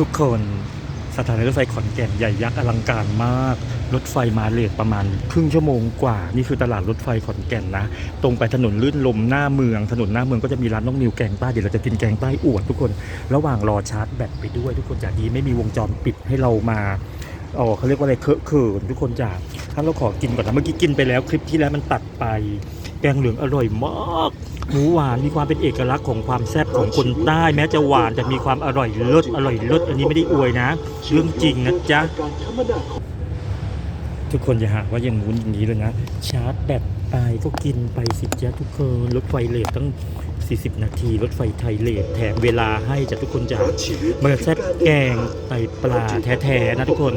ทุกคนสถานีรถไฟขอนแก่นใหญ่ยักษ์อลังการมาก รถไฟมาเลทประมาณ ครึ่งชั่วโมงกว่า นี่คือตลาดรถไฟขอนแก่นนะ ตรงไปถนนลื่นลมหน้าเมือง ถนนหน้าเมืองก็จะมีร้านน้องนิวแกงใต้เดี๋ยวเราจะกินแกงใต้อวดทุกคน ระหว่างรอชาร์จแบตไปด้วย ทุกคนจากดีไม่มีวงจรปิดให้เรามาอ๋อเขาเรียกว่าอะไรเคอะเขินทุกคนจ้าถ้าเราขอกินก่อนนะเมื่อกี้กินไปแล้ว คลิปที่แล้วมันตัดไป แกงเหลืองอร่อยมาก หมูหวานมีความเป็นเอกลักษณ์ของความแซ่บของคนใต้ แม้จะหวานแต่มีความอร่อยเลิศอร่อยเลิศอันนี้ไม่ได้อวยนะ เรื่องจริงนะจ๊ะ ทุกคนอย่าหาว่าอย่างงู้นอย่างนี้เลยนะ ชาร์จแบตตายก็กินไปสิจ๊ะทุกคนรถไฟเลทตั้ง 40 นาที รถไฟไทยเลทแถมเวลาให้จ้ะทุกคนจ้ะมันแซ่บแกงไตปลาแท้ๆนะทุกคน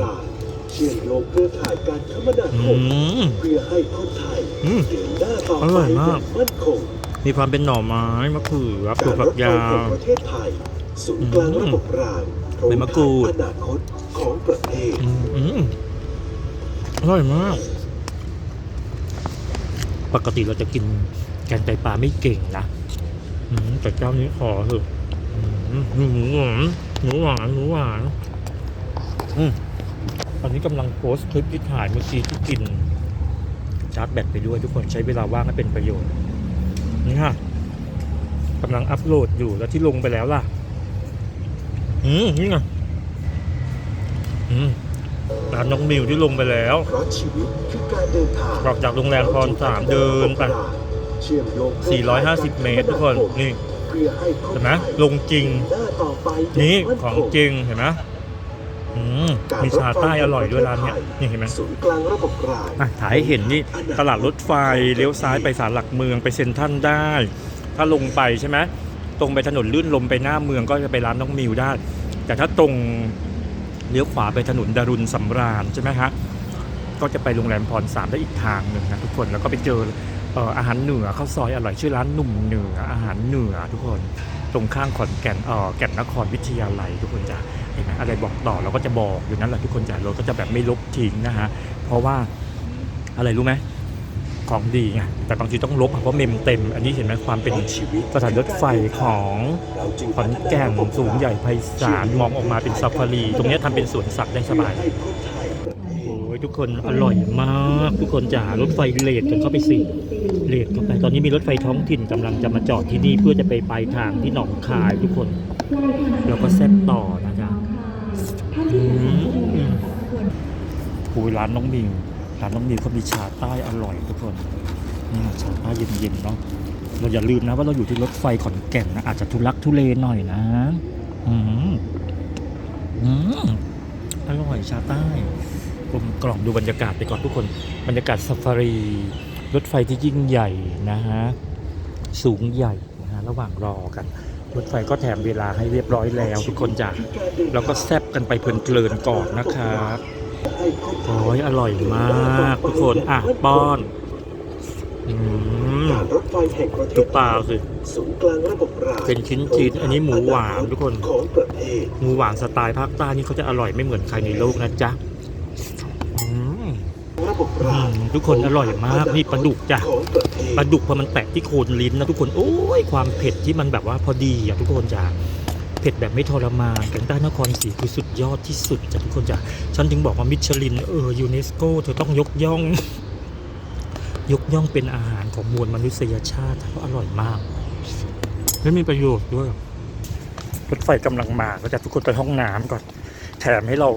เชื่อมโยงเครือข่ายการคมนาอืคมเพื่อให้คนไทยมเดินหน้าต่อไปร่อยมากอย่างมั่นคง มีความเป็นหน่อไม้มะเขือปลูกากรผัรกถไฟยาแห่วงประเทศไทยศูนย์กลางระบบรางใบมะกรูดอนาคตของประเทศอืมอืมอร่อยมาก ปกติเราจะกินแกงไตปลาไม่เก่งนะอืมแต่เจ้านี้ขอเถอะอืมหมูหวานหมูหวานหมูหวานอืมตอนนี้กำลังโพสต์คลิปที่ถ่ายเมื่อกี้ที่กินชาร์จแบตไปด้วยทุกคนใช้เวลาว่างให้เป็นประโยชน์ นี่ค่ะกำลังอัพโหลดอยู่แล้วที่ลงไปแล้วล่ะ อืมนี่ไงอืมร้านน้องมิวที่ลงไปแล้วเพราะชีวิตคือการเดินทางออกจากโรงแรมพรสามเดินไปเชื่อมโยงเครือข่าย450 เมตรทุกคนนี่เพื่อให้คนเห็นไหมไทยลงจริงเดินหน้าต่อไปย่านี่มั่ของคจริงเห็นไหม อืมมีชาใต้อร่อยด้วยร้านเนี้ยนี่เห็นไหมศูนย์กลางระบบรางอะถ่ายให้เห็นนี่ตลาดรถไฟเลี้ยวซ้ายไปศาลหลักเมืองไปเซ็นทรัลได้ ถ้าลงไปใช่ไหมตรงไปถนนลื่นลมไปหน้าเมืองก็จะไปร้านน้องมิวได้ แต่ถ้าตรงเลี้ยวขวาไปถนนดารุณสำราญใช่ไหมฮะก็จะไปโรงแรมพรสามได้อีกทางหนึ่งนะทุกคนแล้วก็ไปเจอเอ่ออาหารเหนือข้าวซอยอร่อยชื่อร้านหนุ่มเหนืออาหารเหนือทุกคน ตรงข้างขอนแก่นเอ่อแก่นนครวิทยาลัยทุกคนจะเห็นไหมอะไรบอกต่อเราก็จะบอกอยู่นั่นแหละทุกคนจะเราก็จะแบบไม่ลบทิ้งนะฮะเพราะว่าอะไรรู้ไหมของดีไงแต่บางทีต้องลบเพราะเมมเต็ม อันนี้เห็นไหมความเป็นชีวิตสถานรถไฟของขอนแก่นสูงใหญ่ไพศาลมองออกมาเป็นซาฟารี ตรงเนี้ยทำเป็นสวนสัตว์ได้สบายโอ้ยทุกคนอร่อยมาก ทุกคนจ๋ารถไฟเลทกันเข้าไปสิ เลทเข้าไปตอนนี้มีรถไฟท้องถิ่นกำลังจะมาจอดที่นี่เพื่อจะไปปลายทางที่หนองคายทุกคน แล้วก็แซ่บต่อนะจ๊ะอืมโอ้ยร้านน้องมิวร้านน้องมิวเขามีชาใต้อร่อยทุกคนนี่ชาใต้เย็นๆเนาะเราอย่าลืมนะว่าเราอยู่ที่รถไฟขอนแก่นนะอาจจะทุลักทุเลหน่อยนะอืมอืมอร่อยชาใต้กลมกล่อมดูบรรยากาศไปก่อนทุกคน บรรยากาศซาฟารี รถไฟที่ยิ่งใหญ่นะฮะสูงใหญ่นะฮะระหว่างรอกัน รถไฟก็แถมเวลาให้เรียบร้อยแล้วทุกคนจ้ะแล้วก็แซบกันไปเพลินๆก่อนนะครับโอ้ยอร่อยมากทุกคน อะ ป้อนอืมการถไฟแห่งประเทศปลาสิศูนย์กลางระบบรางเป็นชิ้นๆอันนี้หมูหวานทุกคน ของประเทศ หมูหวานสไตล์ภาคใต้นี่เขาจะอร่อยไม่เหมือนใครในโลกนะจ๊ะ บบอืรางมทุกคนอร่อยมากนี่ปลาดุกจ้ะของประเทศปลาดุกพอมันแตะที่โคนลิ้นนะทุกคนโอ้ยความเผ็ดที่มันแบบว่าพอดีอะทุกคนจ้ะเผ็ดแบบไม่ทรมานแกงใต้นครศรีคือสุดยอดที่สุดจ้ะทุกคนจ้ะฉันถึงบอกว่ามิชลินเออยูเนสโกเธอต้องยกย่อง ยกย่องเป็นอาหารของมวลมนุษยชาติเพราะอร่อยมากและมีประโยชน์ด้วยรถไฟกำลังมาก็จะทุกคนไปห้องน้ำก่อน แถมให้เรา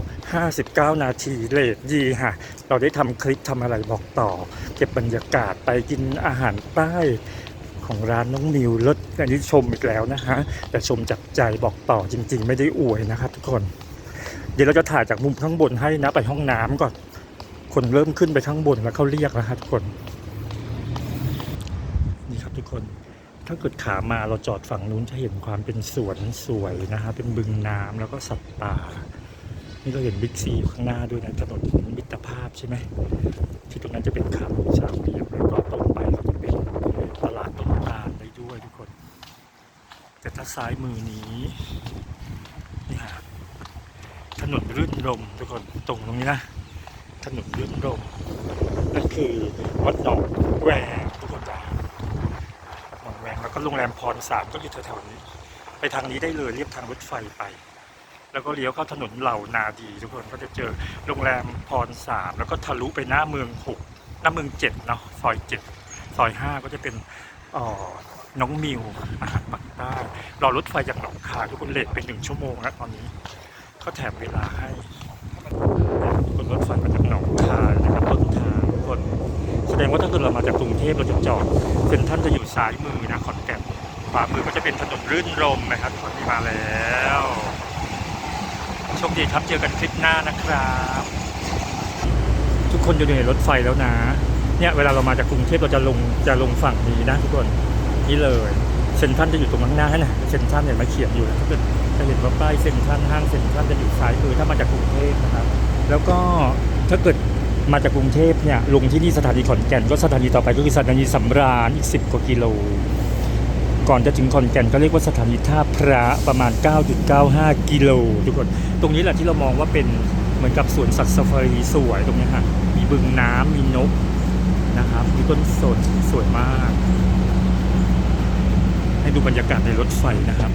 59 นาทีเลทยีค่ะ เราได้ทำคลิปทำอะไรบอกต่อ เก็บบรรยากาศไปกินอาหารใต้ของร้านน้องนิวรสอันนี้ชมอีกแล้วนะฮะ แต่ชมจากใจบอกต่อจริง ๆ ไม่ได้อวยนะครับทุกคน เดี๋ยวเราจะถ่ายจากมุมข้างบนให้นะไปห้องน้ำก่อน คนเริ่มขึ้นไปข้างบนแล้วเขาเรียกแล้วครับทุกคน นี่ครับทุกคนถ้าเกิดขามาเราจอดฝั่งนู้นจะเห็นความเป็นสวนสวยนะฮะเป็นบึงน้ำแล้วก็สัตว์ป่า นี่เราเห็นบิ๊กซีอยู่ข้างหน้าด้วยนะถนนมิตรภาพใช่ไหมที่ตรงนั้นจะเป็นขาหมูชาวเรียบแล้วก็ตรงไปก็จะเป็นตลาดต้นตาลได้ด้วยทุกคน แต่ถ้าซ้ายมือนี้นี่ฮะถนนรื่นรมทุกคนตรงตรงนี้นะถนนรื่นรมนั่นคือวัดหนองแหวงทุกคนจ้ะหนองแหวงแล้วก็โรงแรมพรสามก็อยู่แถวๆนี้ ไปทางนี้ได้เลยเรียบทางรถไฟไป แล้วก็เลี้ยวเข้าถนนเหล่านาดี ทุกคนก็จะเจอโรงแรมพรสามแล้วก็ทะลุไปหน้าเมืองหกหน้าเมืองเจ็ดเนาะซอยเจ็ดซอยห้าก็จะเป็นออน้องมิวอาหารปักใต้รอรถไฟจากหนองคายทุกคนเลทไปหนึ่งชั่วโมงแล้วตอนนี้เขาแถมเวลาให้ทุกคนรถไฟมาจากหนองคายนะครับต้นทางทุกคนแสดงว่าถ้าเกิดเรามาจากกรุงเทพเราจะจอดเซ็นทรัลจะอยู่ซ้ายมือนะขอนแก่นขวามือก็จะเป็นถนนรื่นรมนะครับตอนนี้มาแล้ว โชคดีครับเจอกันคลิปหน้านะครับ ทุกคนอยู่ในรถไฟแล้วนะ เนี่ยเวลาเรามาจากกรุงเทพเราจะลงจะลงฝั่งนี้นะทุกคนนี่เลยเซ็นทรัลจะอยู่ตรงข้างหน้านะเซ็นทรัลเนี่ยมาเขียนอยู่นะถ้าเกิดจะเห็นว่าป้ายเซ็นทรัลห้างเซ็นทรัลจะอยู่ซ้ายมือถ้ามาจากกรุงเทพนะครับ แล้วก็ถ้าเกิดมาจากกรุงเทพเนี่ยลงที่นี่สถานีขอนแก่นก็สถานีต่อไปก็คือสถานีสำราญอีก 10 กว่ากิโล ก่อนจะถึงขอนแก่นก็เรียกว่าสถานีท่าพระประมาณ 9.95 กิโลทุกคน ตรงนี้แหละที่เรามองว่าเป็นเหมือนกับสวนสัตว์ซาฟารีสวยตรงนี้ฮะมีบึงน้ำมีนกนะครับ มีต้นสนสวยมาก ให้ดูบรรยากาศในรถไฟนะครับ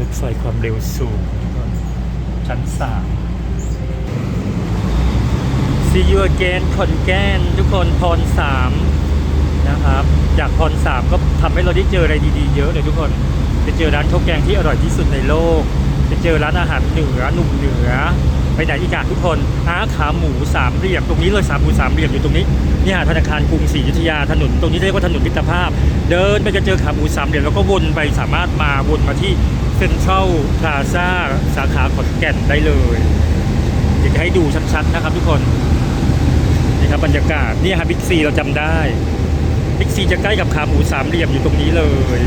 รถไฟความเร็วสูงทุกคนชั้นสาม See you again ขอนแก่นทุกคนพรสาม นะครับ จากพรสามก็ทำให้เราได้เจออะไรดีๆเยอะเลยทุกคนไปเจอร้านข้าวแกงที่อร่อยที่สุดในโลกไปเจอร้านอาหารเหนือหนุ่มเหนือ ไปไหนอีกอะทุกคนอาขาหมูสามเหลี่ยมตรงนี้เลยสามหมูสามเหลี่ยมอยู่ตรงนี้นี่หาธนาคารกรุงศรีอยุธยาถนนตรงนี้เรียกว่าถนนมิตรภาพ เดินไปจะเจอขาหมูสามเหลี่ยมแล้วก็วนไปสามารถมาวนมาที่เซ็นทรัลพลาซ่าสาขาขอนแก่นได้เลยอยากจะให้ดูชัดๆนะครับทุกคนนี่ครับบรรยากาศนี่ฮะบิ๊กซีเราจำได้ บิ๊กซีจะใกล้กับขาหมูสามเหลี่ยมอยู่ตรงนี้เลย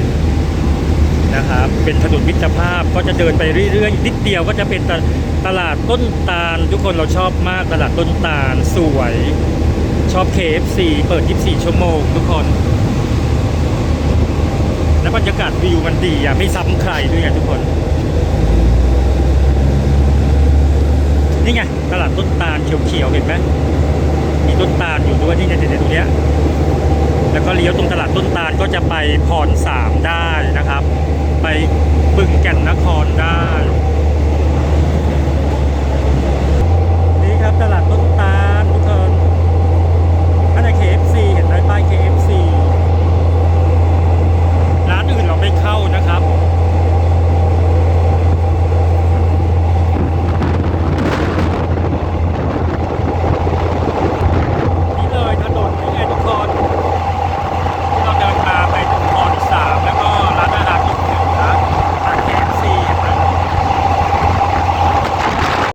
นะครับ เป็นถนนมิตรภาพก็จะเดินไปเรื่อยๆนิดเดียวก็จะเป็นตตลาดต้นตาล ทุกคนเราชอบมากตลาดต้นตาลสวย ชอบ KFC เปิด 24 ชั่วโมง ทุกคนแล้วบรรยากาศวิวมันดีอะไม่ซ้ำใครด้วยอะทุกคนนี่ไงตลาดต้นตาลเขียวๆเห็นไหมมีต้นตาลอยู่ด้วยนี่ไงเดี๋ยวๆตรงเนี้ย แล้วก็เลี้ยวตรงตลาดต้นตาลก็จะไปพรสามได้นะครับ ไปบึงแก่นนครได้